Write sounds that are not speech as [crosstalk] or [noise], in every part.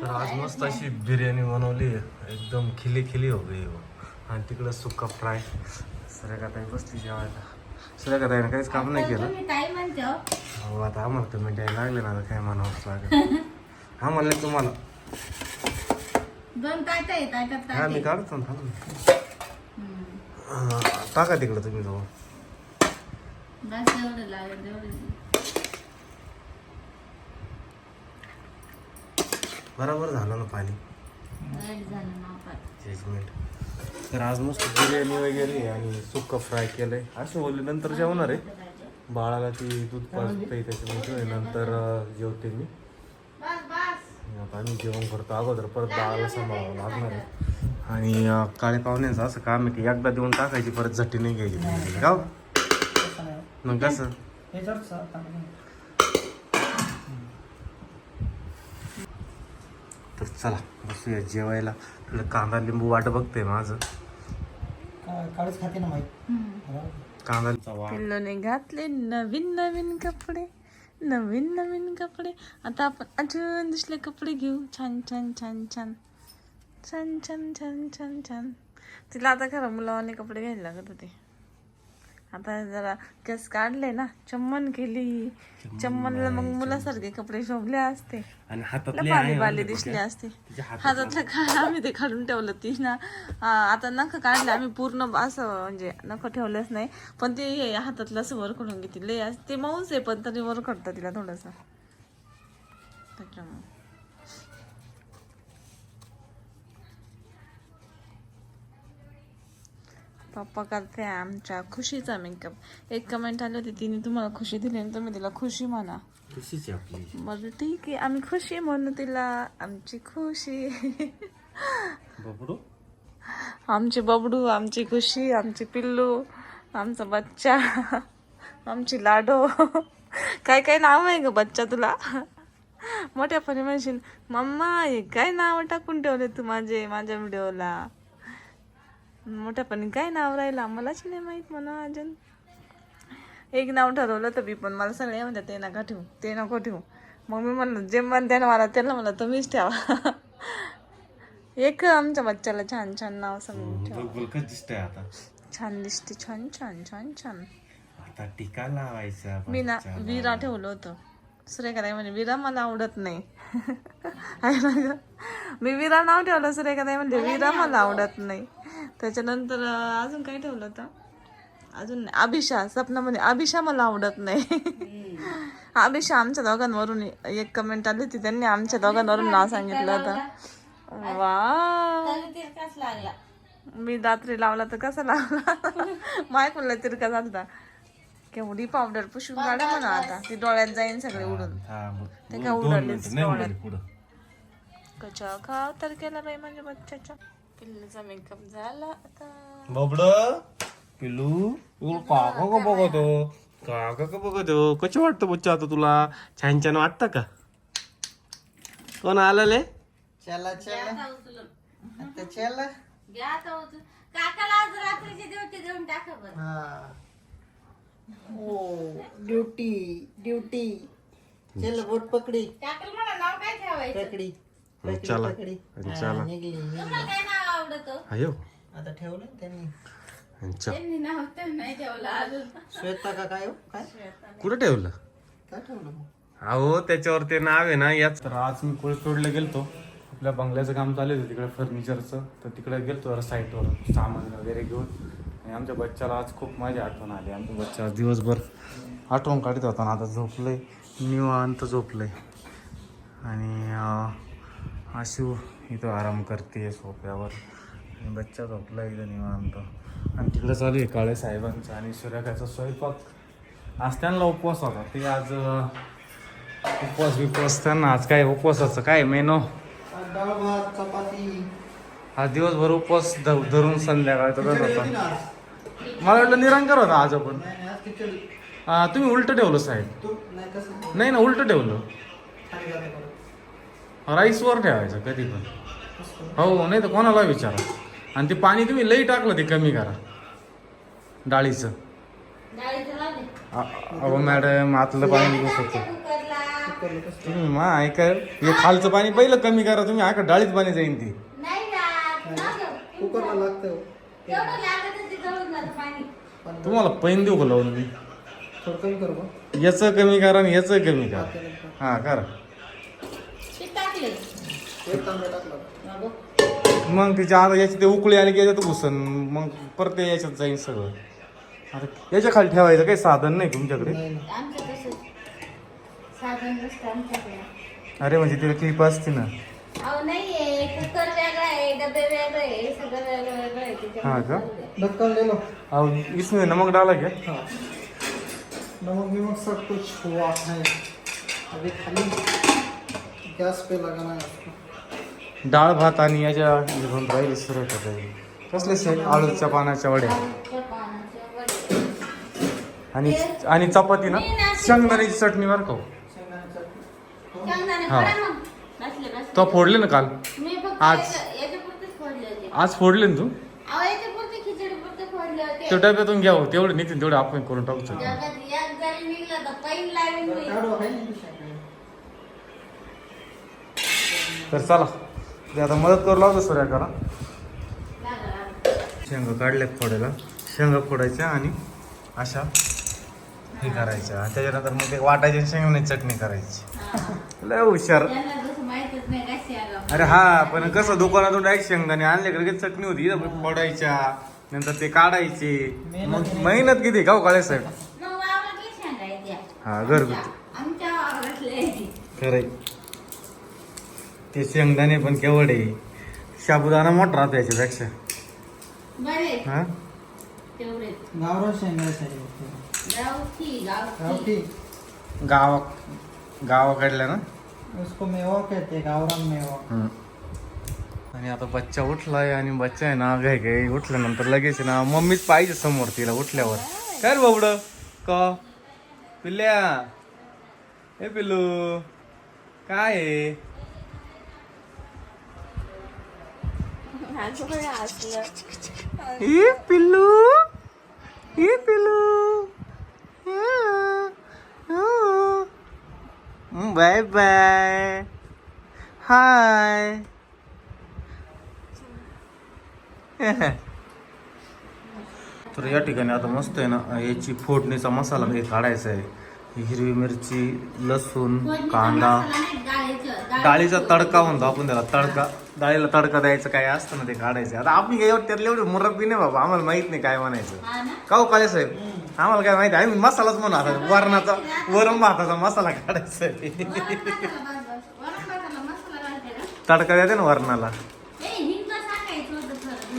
तर आज मस्त अशी बिर्याणी बनवली. एकदम खिली खिली हो गई हो. आणि तिकडं सुक्का फ्राय. सूर्यकाताई बसली जेवायला. सूर्यकाताईनं काहीच काम नाही केलं. हो? आता आम्हाला तुम्ही द्यायला लागले ना काय म्हणावंच लागेल. हा म्हणले तुम्हाला. हा मी. काढतो ना थांब टाका तिकडं तुम्ही जवळ बस जेवढं लागेल तेवढं बरोबर झालं ना पाणी? मिनिट. तर आज मस्त बिर्याणी वगैरे आहे आणि सुक्का फ्राय केलंय. असं बोलले नंतर जेवणार आहे. बाळाला ती दूध पाजते त्याच्यामध्ये नंतर जेवते मी. बस बस. आता आम्ही जेवण करतो. अगोदर परत बाळाला सांभाळावं लागणार आहे. आणि काळे पाहुण्यांचं असं काम आहे की एकदा देऊन टाकायची परत झट्टी नाही घ्यायची. का हो? मग कसं? चला बसूया जेवायला. तुला कांदा लिंबू वाट बघते माझं. काळच खाते ना माहिती कांदा वाट पिल्लोने घातले नवीन नवीन कपडे नवीन नवीन कपडे. आता आपण अजून दुसरे कपडे घेऊ. छान छान छान छान. छान छान छान छान छान. तिला आता खरं मुलावाने कपडे घ्यायला लागत होते. आता जरा केस काढले ना चम्मन केली. चम्मनला मग मुलासारखे कपडे शोभले असते. आणि हातातले बाली आहे बाली दिसली. असते. हातातलं काय आम्ही ते काढून ठेवलं ती ना. आता नख काढले आम्ही पूर्ण असं म्हणजे नख ठेवलंच नाही. पण ते हे हातातलं असं वर करून घेते लय ते मऊच आहे पण तरी वर करतं तिला थोडस. त्याच्यामुळे. पप्पा करते आमच्या खुशीचा मेकअप एक कमेंट आली होती तिने तुम्हाला खुशी दिली आणि तुम्ही तिला खुशी म्हणा. आपली. बरं ठीक आहे आम्ही खुशी म्हणू तिला. आमची खुशी. बबडू? आमची बबडू आमची खुशी आमची पिल्लू आमचा बच्चा आमची लाडो. काय काय नाव आहे ग बच्चा तुला? मोठ्यापणे म्हणशील मम्मा हे काय नाव टाकून ठेवले तू माझे माझ्या व्हिडिओला मोठ्यापणे काय नाव राहिलं? आम्हालाच नाही माहीत म्हणा अजून. एक नाव ठरवलं तर मी पण. मला सगळे म्हणतात ते नका ठेवू ते नको ठेवू. मग मी म्हणलं जे म्हणते ना मला त्यांना मला तुम्हीच ठेवा. एक आमच्या बच्चाला छान छान नाव समजून ठेवा. दिसतंय आता. छान दिसते छान छान छान छान. आता टीका लावायचा मी ना. विरा ठेवलं होतं. सुरेखाताई म्हणे विरा मला आवडत नाही. आहे ना गं? मी विरा नाव ठेवलं सुरेखाताई म्हणजे विरा मला आवडत. नाही. त्याच्यानंतर अजून काय ठेवलं होतं? अजून नाही. अभिषा सपना म्हणे अभिषा मला आवडत नाही. अभिषा आमच्या दोघांवरून एक कमेंट आली होती त्यांनी आमच्या दोघांवरून नाव सांगितलं होतं. वा मी रात्री लावला तर कसा लावला? [laughs] माय म्हणलं तिरका झालता. केवढी पावडर पुसून काढा म्हणा आता. ती डोळ्यात जाईन सगळे उडून. ते काय उडवलेच डोळ्यात. कचा खाव तर केला बाई माझ्या बच्च्याच्या पिल्लूचा मेकअप झाला आता. बबड पिल्लू तू काका का बघतो? काका का बघतो? कसं वाटतं बच्चा आता तुला? छान छान वाटतं का? कोण आलेले चला चला. आता चला. आता उचलून. काकाला आज रात्रीची देऊन टाका बरं. हा. हो ड्युटी ड्युटी चल बोट पकडी. काकाला म्हणा नाव काय ठेवायचं? पकडी चला. पकडी पकडी. आणि चला. निघली निघली. तुम्हाला काय नाव आवडतं? अयो आता ठेवलं ना त्यांनी. अच्छा त्यांनी नाव तर नाही ठेवलं अजून. श्वेता का काय हो? काय? कुठं ठेवलं? काय ठेवलं मग? अहो त्याच्यावर ते नाव आहे ना याच तर आज मी कोळपेडला गेलतो. आपल्या बंगल्याचं काम चालू होतं तिकडे फर्निचरचं तर तिकडे गेलतो जरा साईटवर सामान वगैरे घेऊन. आणि आमच्या बच्चाला आज खूप माझी आठवण आली. आमच्या बच्चा आज दिवसभर आठवण काढत होता ना आता झोपलंय. निवांत झोपलंय. आणि आशू इथं आराम करते सोफ्यावर आणि बच्चा झोपला इथं निवांत. आणि तिकडं चालू आहे काळे साहेबांचा आणि सूर्यकाचा स्वयंपाक. आज त्यांना उपवास होता. ते आज उपवास बिपवास त्यांना आज काय उपवासाचं काय मेनो? चपाती आज दिवसभर उपवास ध- धरून संध्याकाळ तर होता. मला वाटलं निरंकार होता आज आपण. नाही नाही, आज खिचडी आ, तुम्ही उलट ठेवलं साहेब. तू नाही कसं? नाही ना उलट ठेवलं. राईसवर ठेवायचं कधी पण. हो नाही तर कोणाला विचारा. आणि ते पाणी तुम्ही लई टाकलं ते कमी करा. डाळीचं. डाळीचं लावले अ- अहो मॅडम आतलं पाणी निघू शकतो कुकरला. कुकरला कसं? तुम्ही मा ऐकाय हे खालचं पाणी पहिलं कमी करा तुम्ही ऐका डाळीत पाणी जाईन ती. नाही ना. कुकरला लागतं तुम्हाला पैन देऊ का लावून मी? थोडं कमी कर बा याचं कमी करा आणि याचं कमी करा. हा करा. एक तांबे टाकला. मग तिच्या आता याची ते उकळी आली की याच्यात घुसन. मग परत ते याच्यात जाईन सगळं. आता याच्या खाली ठेवायचं काही साधन नाही तुमच्याकडे? नाही ना आमचं तसंच. साधन नसतं आमच्याकडे. अरे म्हणजे तिला क्लिप असते ना. अहो नाहीये कुकर वेगळा आहे डबे वेगळे आहे सगळं वेगळं वेगळं आहे हा त्याच्यामुळे का? चालू द्या. ढक्कन ले लो अहो इसमें नमक डाला क्या हाँ नमक विमक सब कुछ हुआ है अभी खाली गैस पे लगाना है आपको डाळ भात आणि याच्या घेऊन राहिले सुरू करायचे कसले शे आळूच्या पानाच्या वड्या आलूच्या पानाच्या वड्या. आणि आणि चपाती ना शेंगदाण्याची चटणी बरं का हो. शेंगदाणे हा. मग. तो फोडले ना काल मी फक्त आज. याच्या- याच्यापुरतेच फोडले होते आज फोडले ना तू अहो याच्यापुरते खिचडीपुरते फोडले होते तो डब्यातून घ्या हो. तेवढे निघतील तेवढे आपण करून टाकू शकतो जगात एक जरी निघलं तर पैन लावीन मी. चला ते आता मदत करू लागतो सूर्या करा लागा, लागा. शेंगा काढल्यात फोडायला शेंगा फोडायच्या आणि अशा हे करायच्या आणि त्याच्यानंतर मग ते वाटायची आणि शेंगदाण्याची चटणी करायची हा. लय हुशार जसं माहीतच नाही कशी आलं अरे हा पण कसं दुकानातून डायरेक्ट शेंगदाणे आणले की लगेच चटणी होती इथं फोडायच्या नंतर ते काढायचे. मग मेहनत किती गाव काळे साहेब. हा घरगुती. खरंय. ते शेंगदाणे पण केवढे. साबुदाणा मोठा राहतो याच्यापेक्षा. हा? गावाकडल्या ना? उसको मेवा कहते हैं गावरान मेवा। आणि आता बच्चा उठलाय आणि बच्चा आहे ना घाई घाई उठल्यानंतर लगेच ना मम्मीच पाहिजे समोर तिला उठल्यावर. काय रे बाबड? का? पिल्ल्या? हे पिल्लू काय पिल्लू? पिल्लू? Bye bye. हाय. तर या ठिकाणी आता मस्त आहे ना याची फोडणीचा मसाला हे काढायचा आहे. हिरवी मिरची लसूण कांदा डाळीचं- तडका म्हणतो आपण त्याला तडका डाळीला तडका द्यायचं काय असतं ना ते काढायचं आता आपण काय त्यातले एवढे मुरब्बी नाही बाबा आम्हाला माहीत नाही काय म्हणायचं? का हो काळे साहेब आम्हाला काय माहिती आम्ही मसालाच म्हणू आता वरणाचा वरण भाताचा मसाला काढायचा? तडका द्याते ना वरणाला.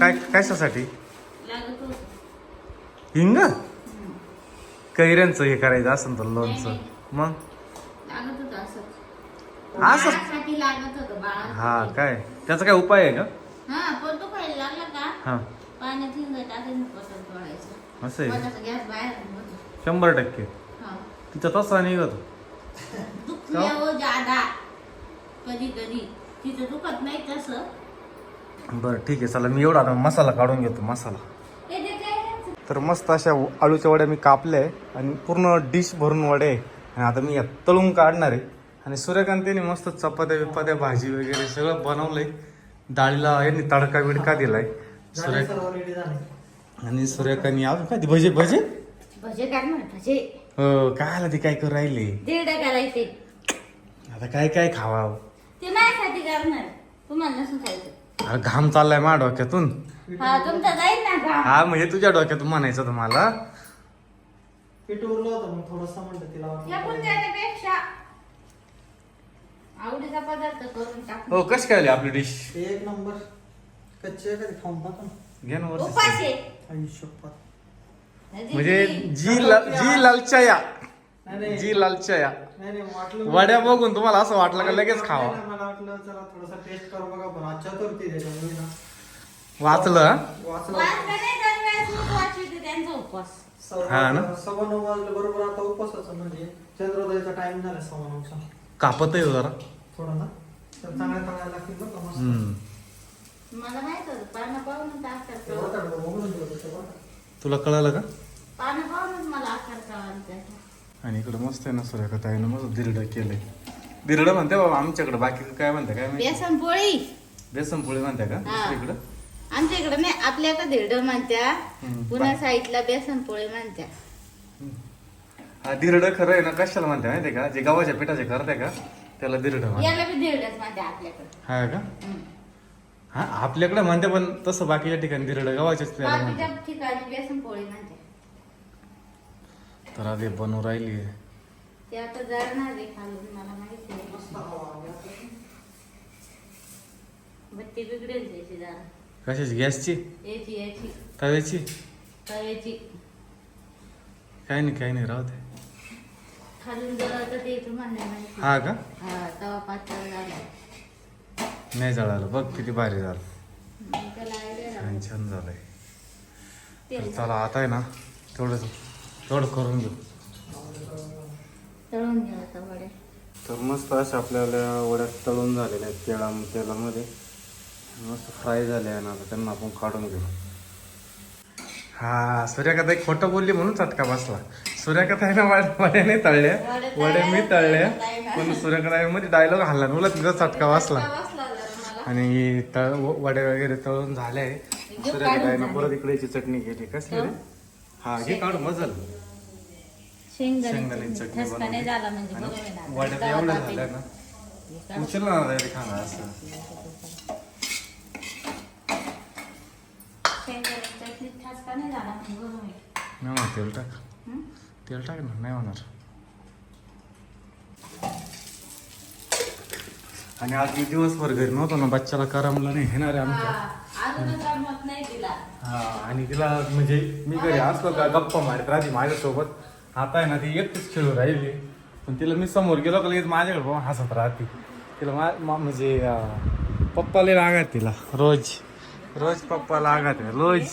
काय कशासाठी. हिंग. कैऱ्यांचं हे करायचं असं तर लोणचं. नाही, मग? लागत होतं असंच. असं? बाळासाठी लागत होतं बाळासाठी. हा काय? त्याचा काय उपाय आहे का? हा पोट दुखायला लागलं का? हा. पाण्यात हिंग टाकायचं पसंत पडायचं असं आहे? पोटाचा गॅस बाहेर निघतो. शंभर टक्के. हा. तिचा तसा निघतो. हो जादा. कधी कधी तिथं दुखत नाही तसं. बरं ठीक आहे. चला मी एवढा आता मसाला काढून घेतो मसाला. तर मस्त अशा आळूच्या वड्या मी कापल्या आहे आणि पूर्ण डिश भरून वडे आहे. आणि आता मी या तळून काढणार आहे. आणि सूर्यकांतीने मस्त चपात्या बिपात्या भाजी वगैरे सगळं बनवलंय. डाळीला यांनी तडका बिडका दिलाय. झाले सूर्य सर्व रेडी झाले. आणि सूर्यकांनी अजून काय भजे भजे? हो काय आलं ते काय करू राहिले? आता काय काय खावा? घाम चाललाय माझ्या डोक्यातून. हा तुमचा जाईल ना का? हा म्हणजे तुझ्या डोक्यातून म्हणायचं तुम्हाला. पीठ उरलं होतं मग थोडंसं म्हणलं तिला फेकून देण्यापेक्षा आवडीचा पदार्थ करून टाकू. हो कशी काय आपली डिश ते एक नंबर. कच्चे कधी खाऊन पाहतो ना. घे ना वरती. उपाशी. आयुष्यपत म्हणजे जी ला- जी लालचाया नाही नाही. जी लालचाया नाही नाही वाटलं वड्या बघून तुम्हाला असं वाटलं का लगेच खावा. मला वाटलं चला थोडंसं टेस्ट करू बघा पण चतुर्थी त्याच्यामुळे ना. वाचलं हा? हा ना? सव्वा नऊ वाजले बरोबर आता उपवासाचं म्हणजे चंद्रोदयाचा टाइम झाला सव्वा नऊचा कापत आहे हो जरा थोडा ना तर चांगल्या चांगल्या लागतील बरं का मस्त हम्म. मला माहीत होतं पानं पाहूनच आकार ते बघा, कळलं. बघा, बघून ठेवलं ते बघा. तुला कळालं का पानं पाहूनच मला आकार कळाला त्याचा आणि इकडे मस्त आहे ना सूर्यकथा आहे ना मस्त दिरड केलंय बिरड म्हणते बाबा आमच्याकडे बाकी काय म्हणते काय माहिती बेसन पोळी बेसन पोळी म्हणते का हा. इकडं आमच्या इकडे नाही आपल्याकडे धिरड म्हणत्या. हम्म. पुण्या साईडला बेसन पोळी म्हणत्या. हा दिरड खरं आहे ना कशाला म्हणते माहितीये का? जे गव्हाच्या पिठाचे करते का? त्याला दिरड याला बी धिरडच आपल्याकडे. हा का? हम्म. हा आपल्याकडे म्हणते पण तसं बाकीच्या ठिकाणी दिरड गव्हाच्याच त्याला बाकीच्या म्हणते ठिकाणी बेसन पोळी म्हणते तर आधी बनवू राहिली. ते आता आहे खालून मला माहिती आहे. बत्ती बिघडेल त्याची जरा कशाची? गॅसची? याची याची. तव्याची? तव्याची. काही नाही काही नाही राहू दे. खालून ते तुम्हाला नाही माहिती. हा का? हा तवा पातळ झाला. नाही जळालं. बघ किती भारी झालं. मग त्याला idea छान. छान झालंय. तर तेल. चला आता आहे ना तेवढं तेवढं करून घेऊ. तळून घ्या आता वड्या तर मस्त अशा आपल्याला वड्या तळून झालेल्या आहेत तेळा तेलामध्ये. मस्त फ्राय झाले आहे ना आता त्यांना आपण काढून घेऊ. हा सूर्यकथा एक खोटं बोलली म्हणून चटका बसला. सूर्यकथा आहे ना वड्या वड्या नाही तळल्या वड्या मी तळल्या पण सूर्यकथा मध्ये डायलॉग हल्ला ना मला तिचा चटका बसला. बसला जरा मला आणि तळ वडे वगैरे तळून झाले. सूर्यकथानं परत इकडेची चटणी केली. कसली रे? हा घे काढून मजल. शेंगदाण्याची शेंगदाणे चटणी बनवली. झाला म्हणजे आणि बरोबर आहे ना. वड्या एवढ्या झाल्या ना. उचल ना रे नाही झाला आहे. नाही म्हणा तेल टाक. हं? तेल टाक ना नाही होणार. आणि आज मी दिवसभर घरी नव्हतो ना बच्चाला करमलं नाही येणार आहे आमच्या. हा, नाही तिला हा आणि तिला म्हणजे मी घरी असलो का गप्पा मारत राहते माझ्यासोबत. आता आहे ना ती एकटीच खेळू राहिली. पण तिला मी समोर गेलो का लगेच माझ्याकडे पाहून हसत राहते. तिला मा मा- म्हणजे अं, पप्पाला रागात तिला रोज. रोज पप्पा लागत रोज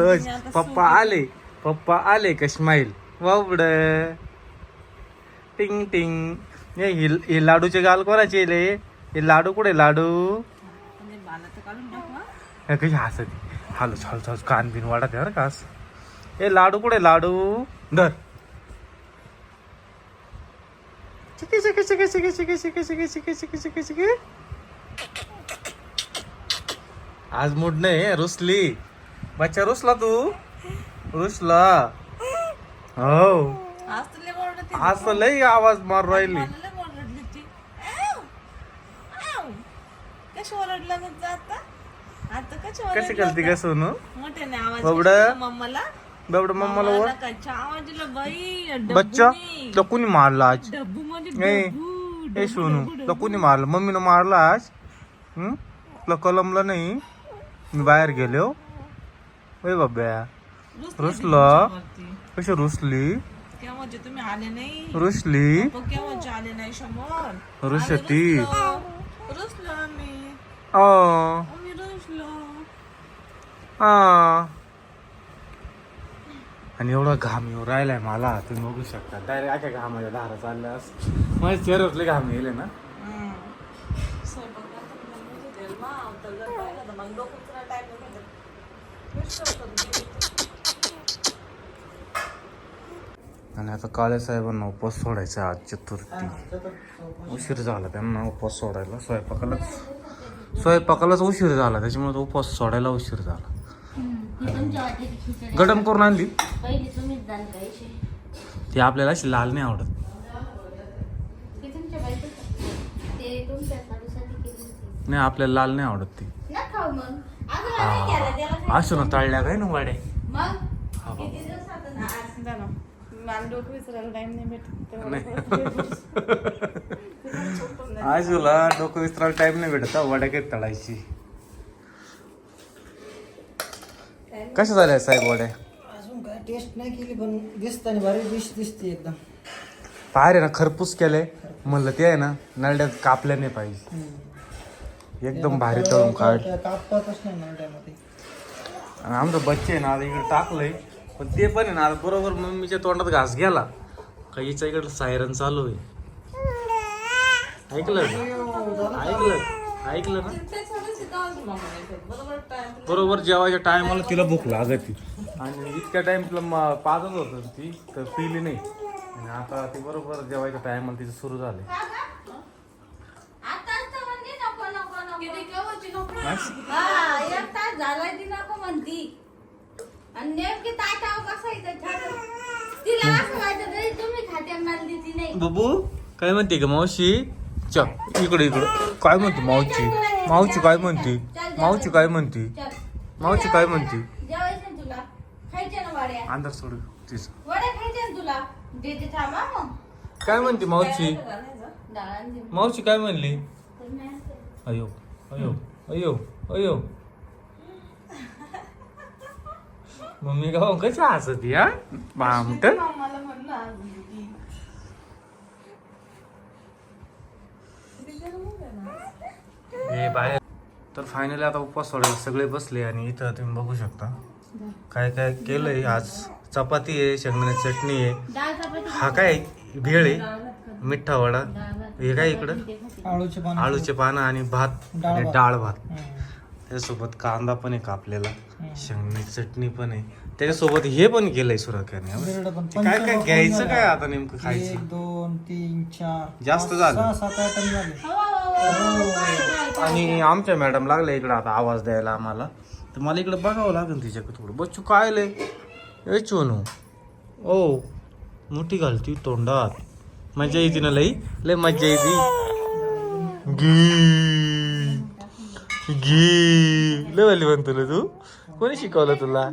रोज पप्पा आले पप्पा आले का स्माईल बाबड टिंग टिंग हे हे- हे लाडूचे गाल कोणाचे ले हे लाडू कुठे लाडू म्हणजे हा. हे कशी हसत हालो छाल छाल कान बिन वाढत बरं का. ए लाडू कुठे लाडू धर चिकी चिकी चिकी चिकी चिकी चिकी चिकी चिकी चिकी चिकी चिकी आज मूड नाही रुसली. बच्चा रुसला तू? रुसला. हो. आज तर लई आवाज मार राहिली. कशी करते का सोनू? बबड? बबड मम्माला बच्चा तो कुणी मारला आज? हे सोनू तो कुणी मारला? मम्मीनं मारला आज? तुला कलमला नाही? मी बाहेर गेलो. ओय बाब्या रुसली. कशी रुसली? केव्हाचे तुम्ही आले नाही? रुसली. पप्पा केव्हाचे आले नाही समोर रुसती. रुसलो रुसलो आम्ही. आ, आम्ही रुसलो. आ. आणि एवढा घाम येऊ राहिलाय मला तुम्ही बघू शकता. डायरेक्ट आख्या घामाच्या धारा चालल्या असं माझ्या चेहऱ्यातले घाम येले ना हम्म. स्वयंपाक करताना मग मी ते मा, तर जर पाहिलं तर मग डोकं उचलायला time नाही भेटत. नुसतं करून आणि आता काळे साहेबांना उपवास सोडायचा आज चतुर्थी उशीर झाला त्यांना उपवास सोडायला. स्वयंपाकालाच स्वयंपाकालाच उशीर झाला. त्याच्यामुळे उपवास सोडायला उशीर झाला. ही गडम करून आणली. ती आपल्याला अशी लाल नाही आवडत. नाही आपल्याला लाल नाही आवडत ती. ना खाऊ मग. अजून नाही केला त्याला खायचं. असो ना तळल्या काय ना वाड्या मग? हा बाबा. किती दिवसातून आज झालं. मला डोकं विसरायला टाइम नाही भेटत. तेवढं नाही. आजूला डोकं विस्तारायला टाइम नाही भेटत हा, वड्या काही तळायची? कशा झाल्या साहेब वड्या अजून काय टेस्ट नाही केली पण दिसताना भारी डिश दिसते एकदम. बाहेर आहे ना खरपूस केलंय. म्हणलं ते आहे ना नरड्यात कापल्या नाही पाहिजे. हम्म. एकदम भारी तळून काढ. कापतातच नाही आणि आमचं बच्चे आहे ना आता इकडे टाकलंय. पण ते पण आहे ना आता बरोबर मम्मीच्या तोंडात घास गेला. का हिच्या इकडे सायरन चालू आहे. ऐकलं? का? ऐकलं? ऐकलं ना? बरोबर जेवायच्या टायमाला तिला भूक लागते. आणि इतक्या टाइम तिला म- पाजत होतं ती तर पिली नाही. आणि आता ती बरोबर जेवायच्या टायमाला तिचं सुरू झालंय. हा एक तास झालाय ती नको म्हणती. आणि नेमकी ताटावर बसायचं छान. तिला असं व्हायचं तरी तुम्ही खाते आणि मला देती नाही. बाबू काय म्हणते का मावशी? च इकडे इकडे. काय म्हणते मावची मावची काय म्हणते? मावची काय म्हणते? मावची काय म्हणते? जेवायचं ना तुला? खायच्या ना वाड्या? अंदर सोड तिचं. वड्या खायच्या ना तुला? देते थांबा मग. काय म्हणते मावशी? दे. मावशी काय म्हणली. अयो अयो. अयो अयो. मम्मी का कशी हसत या बामट. हे बाहेर. तर फायनली आता उपवास सोडायला सगळे बसले आणि इथं तुम्ही बघू शकता. काय काय केलंय आज? चपाती आहे शेंगदाण्याची चटणी आहे. हा काय भेळ आहे? मिठा वडा. हे काय इकडं? आळूचे पानं. आळूचे पानं आणि भात डाळ आणि भात. डाळ भात. त्याच्यासोबत कांदा पण आहे कापलेला. शेंगण्याची चटणी पण आहे. त्याच्यासोबत हे पण केलंय सुरख्याने काय काय घ्यायचं. काय आता नेमकं खायचं? एक दोन तीन चार जास्त झालं. हो, हो, हो. आणि आमच्या मॅडम लागल्या इकडं आता आवाज द्यायला आम्हाला. तर मला इकडं बघावं लागेल तिच्याकडे थोडं. बच्चू काय लय ए चोनू. ओ मोठी घालती तोंडात. मजा येते ना लई लय मजा येते गी गी लय वाली म्हणतो ना तू कोणी शिकवलं तुला